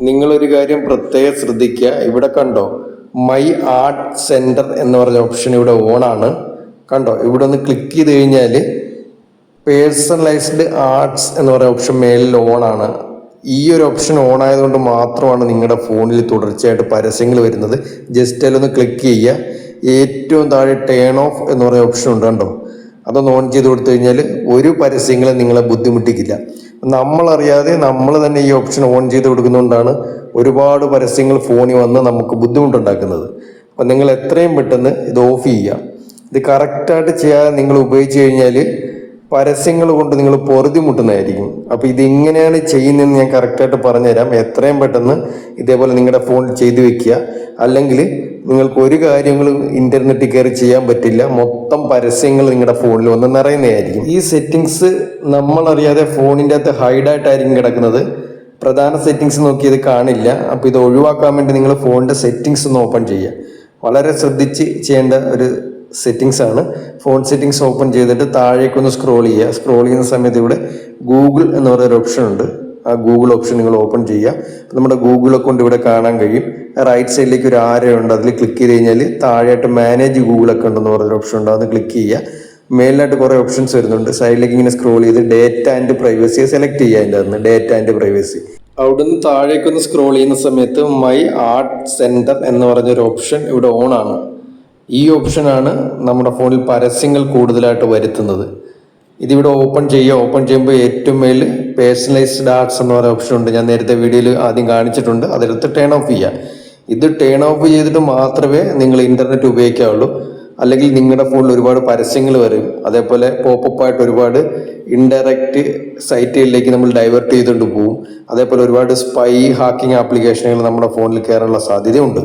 നിങ്ങളൊരു കാര്യം പ്രത്യേകം ശ്രദ്ധിക്കുക. ഇവിടെ കണ്ടോ? മൈ ആർട്ട് സെന്റർ എന്ന് പറഞ്ഞ ഓപ്ഷൻ ഇവിടെ ഓൺ ആണ്. കണ്ടോ? ഇവിടെ ഒന്ന് ക്ലിക്ക് ചെയ്ത് കഴിഞ്ഞാൽ പേഴ്സണലൈസ്ഡ് ആർട്സ് എന്ന് പറയുന്ന ഓപ്ഷൻ മേലിൽ ആണ്. ഈ ഒരു ഓപ്ഷൻ ഓൺ ആയതുകൊണ്ട് മാത്രമാണ് നിങ്ങളുടെ ഫോണിൽ തുടർച്ചയായിട്ട് പരസ്യങ്ങൾ വരുന്നത്. ജസ്റ്റ് അതിലൊന്ന് ക്ലിക്ക് ചെയ്യുക. ഏറ്റവും താഴെ ടേൺ ഓഫ് എന്ന് പറയുന്ന ഓപ്ഷൻ ഉണ്ട് കണ്ടോ? അതൊന്ന് ഓൺ ചെയ്ത് കൊടുത്തു കഴിഞ്ഞാൽ ഒരു പരസ്യങ്ങളും നിങ്ങളെ ബുദ്ധിമുട്ടിക്കില്ല. നമ്മളറിയാതെ നമ്മൾ തന്നെ ഈ ഓപ്ഷൻ ഓൺ ചെയ്ത് കൊടുക്കുന്നതുകൊണ്ടാണ് ഒരുപാട് പരസ്യങ്ങൾ ഫോണിൽ വന്ന് നമുക്ക് ബുദ്ധിമുട്ടുണ്ടാക്കുന്നത്. അപ്പം നിങ്ങൾ എത്രയും പെട്ടെന്ന് ഇത് ഓഫ് ചെയ്യുക. ഇത് കറക്റ്റായിട്ട് ചെയ്യാതെ നിങ്ങൾ ഉപയോഗിച്ച് കഴിഞ്ഞാൽ പരസ്യങ്ങൾ കൊണ്ട് നിങ്ങൾ പൊറുതിമുട്ടുന്നതായിരിക്കും അപ്പോൾ ഇത് എങ്ങനെയാണ് ചെയ്യുന്നതെന്ന് ഞാൻ കറക്റ്റായിട്ട് പറഞ്ഞുതരാം. എത്രയും പെട്ടെന്ന് ഇതേപോലെ നിങ്ങളുടെ ഫോണിൽ ചെയ്തു വെക്കുക. അല്ലെങ്കിൽ നിങ്ങൾക്ക് ഒരു കാര്യങ്ങളും ഇന്റർനെറ്റിൽ കയറി ചെയ്യാൻ പറ്റില്ല. മൊത്തം പരസ്യങ്ങൾ നിങ്ങളുടെ ഫോണിൽ വന്ന് നിറയുന്നതായിരിക്കും. ഈ സെറ്റിങ്സ് നമ്മളറിയാതെ ഫോണിന്റെ അകത്ത് ഹൈഡായിട്ടായിരിക്കും കിടക്കുന്നത്. പ്രധാന സെറ്റിങ്സ് നോക്കി ഇത് കാണില്ല. അപ്പോൾ ഇത് ഒഴിവാക്കാൻ വേണ്ടി നിങ്ങൾ ഫോണിന്റെ സെറ്റിങ്സ് ഒന്ന് ഓപ്പൺ ചെയ്യുക. വളരെ ശ്രദ്ധിച്ച് ചെയ്യേണ്ട ഒരു സെറ്റിങ്സ് ആണ്. ഫോൺ സെറ്റിങ്സ് ഓപ്പൺ ചെയ്തിട്ട് താഴേക്കൊന്ന് സ്ക്രോൾ ചെയ്യുക. സ്ക്രോൾ ചെയ്യുന്ന സമയത്ത് ഇവിടെ ഗൂഗിൾ എന്ന് പറയുന്ന ഓപ്ഷൻ ഉണ്ട്. ആ ഗൂഗിൾ ഓപ്ഷൻ നിങ്ങൾ ഓപ്പൺ ചെയ്യുക. നമ്മുടെ ഗൂഗിൾ അക്കൗണ്ട് ഇവിടെ കാണാൻ കഴിയും. റൈറ്റ് സൈഡിലേക്ക് ഒരു ആരയുണ്ട് അതിൽ ക്ലിക്ക് ചെയ്ത് കഴിഞ്ഞാൽ താഴെയായിട്ട് മാനേജ് ഗൂഗിൾ അക്കൗണ്ട് എന്ന് പറയുന്ന ഓപ്ഷൻ ഉണ്ട്. അത് ക്ലിക്ക് ചെയ്യുക. മേലിലായിട്ട് കുറേ ഓപ്ഷൻസ് വരുന്നുണ്ട്. സൈഡിലേക്ക് ഇങ്ങനെ സ്ക്രോൾ ചെയ്ത് ഡേറ്റ ആൻഡ് പ്രൈവസി സെലക്ട് ചെയ്യുക അതിന്റെ അകത്ത് ഡേറ്റ ആൻഡ് പ്രൈവസി അവിടുന്ന് താഴേക്കൊന്ന് സ്ക്രോൾ ചെയ്യുന്ന സമയത്ത് മൈ ആർട്ട് സെന്റർ എന്ന് പറഞ്ഞൊരു ഓപ്ഷൻ ഇവിടെ ഓൺ ആണ്. ഈ ഓപ്ഷനാണ് നമ്മുടെ ഫോണിൽ പരസ്യങ്ങൾ കൂടുതലായിട്ട് വരുത്തുന്നത്. ഇതിവിടെ ഓപ്പൺ ചെയ്യുക ഓപ്പൺ ചെയ്യുമ്പോൾ ഏറ്റവും മേൽ പേഴ്സണലൈസ്ഡ് ആർട്സ് എന്ന് പറയുന്ന ഓപ്ഷൻ ഉണ്ട്. ഞാൻ നേരത്തെ വീഡിയോയിൽ ആദ്യം കാണിച്ചിട്ടുണ്ട്. അതെടുത്ത് ടേൺ ഓഫ് ചെയ്യുക. ഇത് ടേൺ ഓഫ് ചെയ്തിട്ട് മാത്രമേ നിങ്ങൾ ഇന്റർനെറ്റ് ഉപയോഗിക്കാവുള്ളൂ. അല്ലെങ്കിൽ നിങ്ങളുടെ ഫോണിൽ ഒരുപാട് പരസ്യങ്ങൾ വരും. അതേപോലെ പോപ്പപ്പായിട്ട് ഒരുപാട് ഇൻഡയറക്റ്റ് സൈറ്റുകളിലേക്ക് നമ്മൾ ഡൈവേർട്ട് ചെയ്തുകൊണ്ട് പോകും. അതേപോലെ ഒരുപാട് സ്പൈ ഹാക്കിംഗ് ആപ്ലിക്കേഷനുകൾ നമ്മുടെ ഫോണിൽ കയറാനുള്ള സാധ്യതയുണ്ട്.